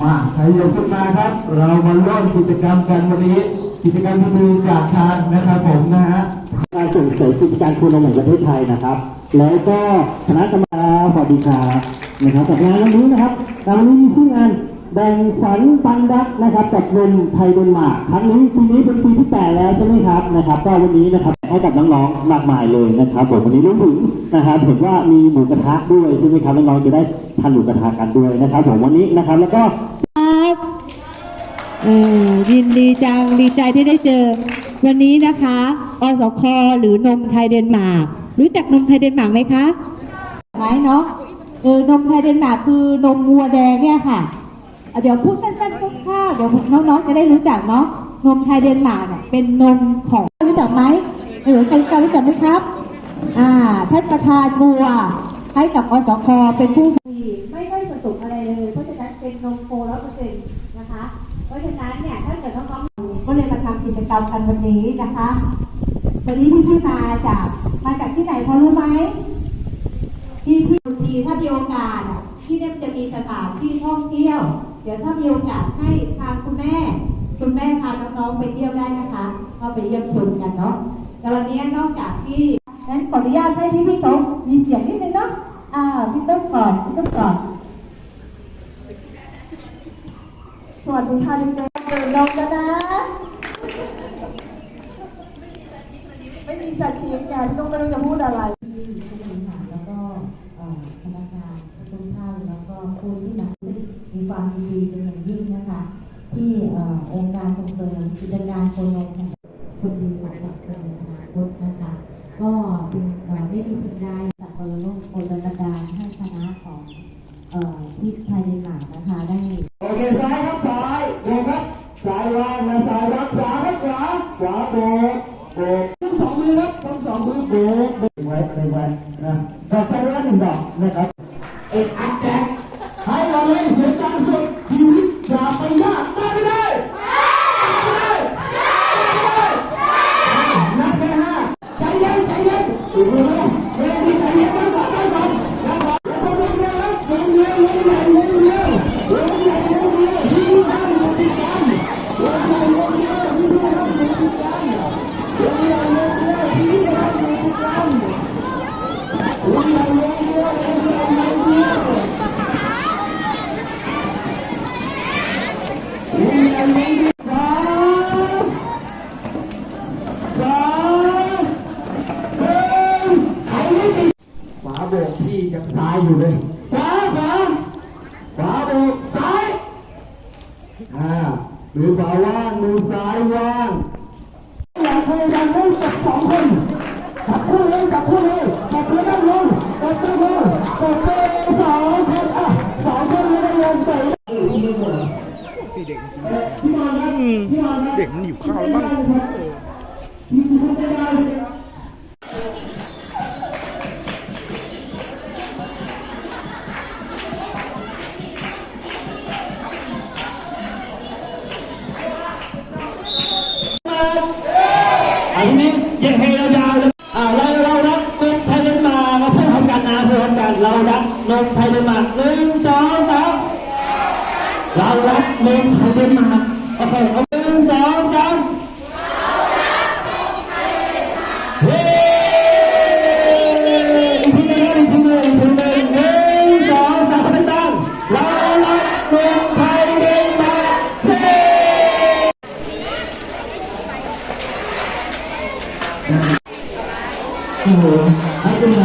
มาใครยกขึ้นมาครับ เรามาร่วมกิจกรรมกันวันนี้ กิจกรรมที่มีจากทางนะครับผมนะฮะการส่งเสริมกิจการโคนมแห่งประเทศไทยนะครับ แล้วก็คณะกรรมการสวัสดีครับนะครับจากงานวันนี้นะครับงานวันนี้มีผู้งาน แบ่งฝันปันรักนะครับกับนมไทยเดนมาร์กครั้งนี้ปีนี้เป็นปีที่แปดแล้วใช่ไหมครับนะครับก็วันนี้นะครับให้กับน้องๆมากมายเลยนะครับผมวันนี้รวมถึงนะครับเห็นว่ามีหมูกระทะด้วยใช่ไหมครับน้องๆจะได้ทานหมูกระทะกันด้วยนะครับผมวันนี้นะครับแล้วก็ครับเออยินดีจังดีใจที่ได้เจอ วันนี้นะคะอสคหรือนมไทยเดนมาร์กรู้จักนมไทยเดนมาร์กไหมคะไหมเนาะเออนมไทยเดนมาร์กคือนมวัวแดงเนี่ยค่ะอะ เดี๋ยวพูดสั้นๆคร่าเดี๋ยวน้องๆจะได้รู้จักเนาะนมไทยเดนมาร์กเนี่ยเป็นนมของรู้จักไหมเออใครรู้จักไหมครับ อ่าท่านประธานบัวให้กับอสคเป็นผู้ไม่ค่อยผสมอะไรเลยเพราะฉะนั้นเป็นนมโคร้อยเปอร์เซ็นต์นะคะ เพราะฉะนั้นเนี่ยถ้าเกิดน้องๆก็เลยมาทำกิจกรรมกันวันนี้นะคะวันนี้พี่ๆมาจากมาจากที่ไหนพอรู้ไหมที่ที่ทีถ้ามีโอกาสอะที่เนี่ยมันจะมีสถานที่ท่องเที่ยว เดี๋ยวถ้ามีโอกาสให้ทางคุณแม่ คุณแม่พาน้องๆไปเที่ยวได้นะคะ ก็ไปเยี่ยมชมกันเนาะแต่วันนี้นอกจากที่นั้นขออนุญาตให้พี่พี่โต๊ะมีเสียงนิดนึงเนาะอ่าพี่ต้นก่อนพี่ต้นก่อนสวัสดีค่ะเด็กๆเปิดนมกันนะไม่มีสัตว์เลี้ยงกันต้องไม่รู้จะพูดอะไร ที่ผู้บริหารแล้วก็เอ่อพนักงานทุกท่านแล้วก็ผู้ที่มามี ความยินดีเป็นอย่างยิ่งนะคะ ที่องค์การส่งเสริมกิจการโคนมแห่งคนดีของสังคมในอนาคตนะคะ ก็เป็นเอ่อได้ดีสิ่งใดจากกรโลกโคตรการให้คณะของที่ไทยเดนมาร์กนะคะได้โอเคซ้ายครับซ้ายโบกครับซ้ายวางนะซ้ายรับขวาครับขวาขวาโบกโบกทั้งสองมือครับทั้งสองมือโบกโบกไว้ไว้นะดอกใจละหนึ่งดอกนะครับ มสามหนึ่งเอาไม่ติด ขวาโบกพี่ยังซ้ายอยู่เลยขวาขวาขวาโบกซ้ายอ่ามือขวาว่างมือซ้ายว่าง อยากพยายามให้จับสองคนจับคู่เลยจับคู่เลยจับคู่นั่งลงจับคู่ลงจับคู่สองคนอะสองคนไม่ได้ลงใจพี่มอนครับพี่มอนครับเด็กมันหิวข้าวแล้วมั้ง ยังให้เฮยาวๆอ่าเราเรารับนมไทยเดนมาร์กพูดพร้อมกันนะพูดพร้อมกันเรารับนมไทยเดนมาร์กหนึ่งสองสามเรารับนมไทยเดนมาร์กโอเคหนึ่งสอง โอ้โหถ้าเป็นไ